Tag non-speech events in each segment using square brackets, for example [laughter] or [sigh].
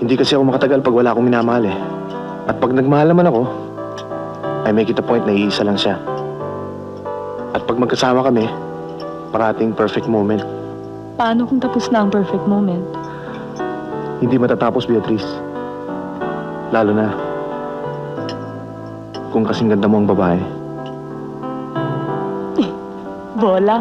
Hindi kasi ako makatagal pag wala akong minamahal eh. At pag nagmahal naman ako, I make it a point na iisa lang siya. At pag magkasama kami, parating perfect moment. Paano kung tapos na ang perfect moment? Hindi matatapos, Beatrice. Lalo na kung kasing ganda mo ang babae. Bola.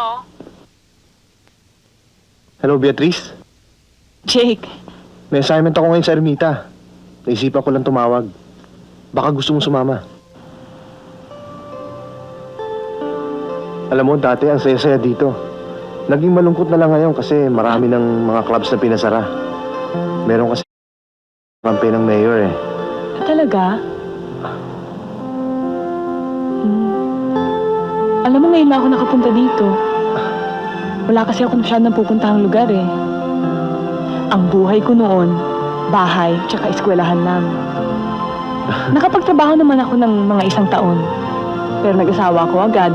Hello? Hello, Beatrice. Jake, May assignment ako ngayon sa Ermita. Naisipan ko lang tumawag. Baka gusto mong sumama. Alam mo, dati ang saya-saya dito. Naging malungkot na lang ngayon kasi marami ng mga clubs na pinasara. Meron kasi campaign ng mayor eh. talaga? Hmm. Alam mo, ngayon lang ako nakapunta dito. Wala kasi ako masyadong pupuntahang lugar eh. Ang buhay ko noon, bahay, tsaka eskwelahan lang. [laughs] Nakapagtrabaho naman ako ng mga isang taon. Pero nag-asawa ako agad.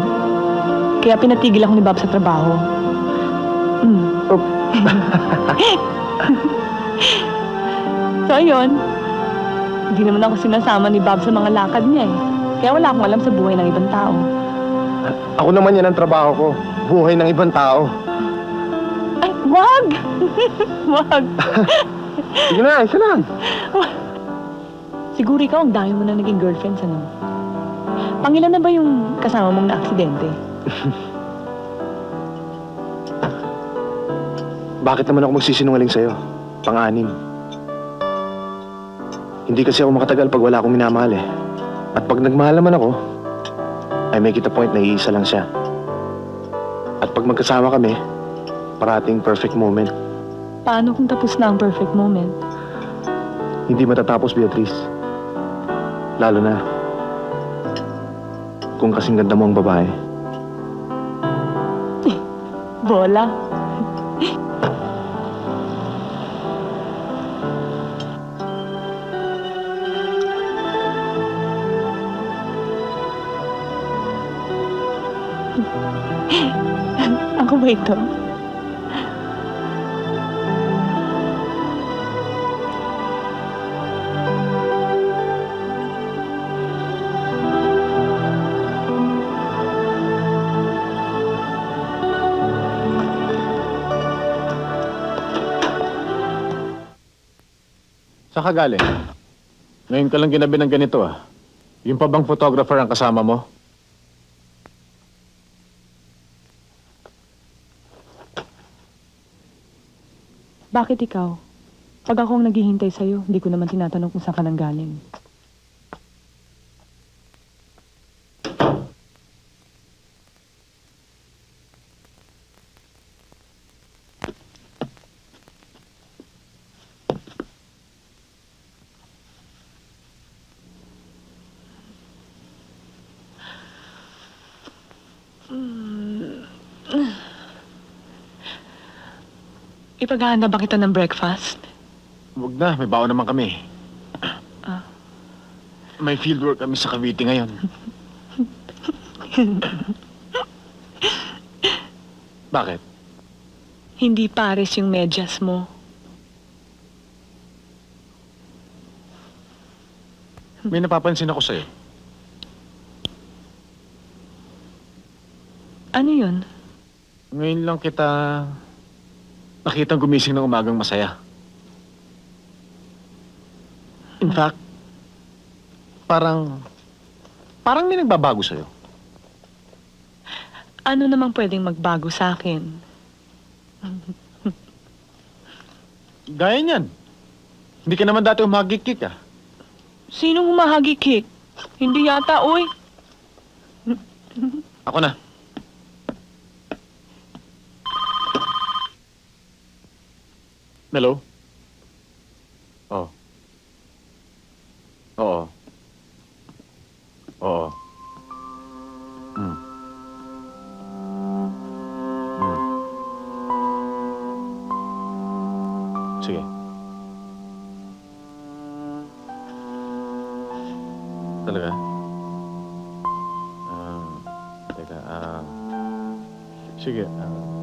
Kaya pinatigil ako ni Bob sa trabaho. Oh. [laughs] so, ayun. Hindi naman ako sinasama ni Bob sa mga lakad niya eh. Kaya wala akong alam sa buhay ng ibang tao. Ako naman yan ang trabaho ko. Buhay ng ibang tao. Wag! [laughs] wag! Sige na, isa lang. Siguro ikaw ang dami mo na naging girlfriends, ano? Pangilan na ba yung kasama mong na-aksidente? Bakit naman ako magsisinungaling sa'yo? Pang-anim. Hindi kasi ako makatagal pag wala akong minamahal eh. At pag nagmahal naman ako, I make it a point na iisa lang siya. At pag magkasama kami, parating perfect moment. Paano kung tapos na ang perfect moment? Hindi matatapos, Beatrice. Lalo na kung kasing ganda mo ang babae. [laughs] Bola. [laughs] Ako ba ito? Saan ka galing? Ngayon ka lang ginabi ng ganito ah. Yung pa bang photographer ang kasama mo? Bakit ikaw? Pag ako ang naghihintay sa'yo, hindi ko naman tinatanong kung saan ka nang galing. Ipaghahanda ba kita ng breakfast? Huwag na, may baon naman kami. Ah. May fieldwork kami sa Cavite ngayon. Bakit? Hindi pares yung medyas mo. May napapansin ako sa'yo. Ano yun? Ngayon lang kita nakitang gumising ng umagang masaya. In fact, parang parang may nagbabago sa'yo. Ano namang pwedeng magbago sa akin? Gaya niyan. Hindi ka naman dati umagikik ah. Sinong humahagi cake? Hindi yata, uy. Ako na. Hello? Oh. Oo. Oo. Hmm. Hmm. Sige. Talaga? Ah, teka, ah... sige, ah...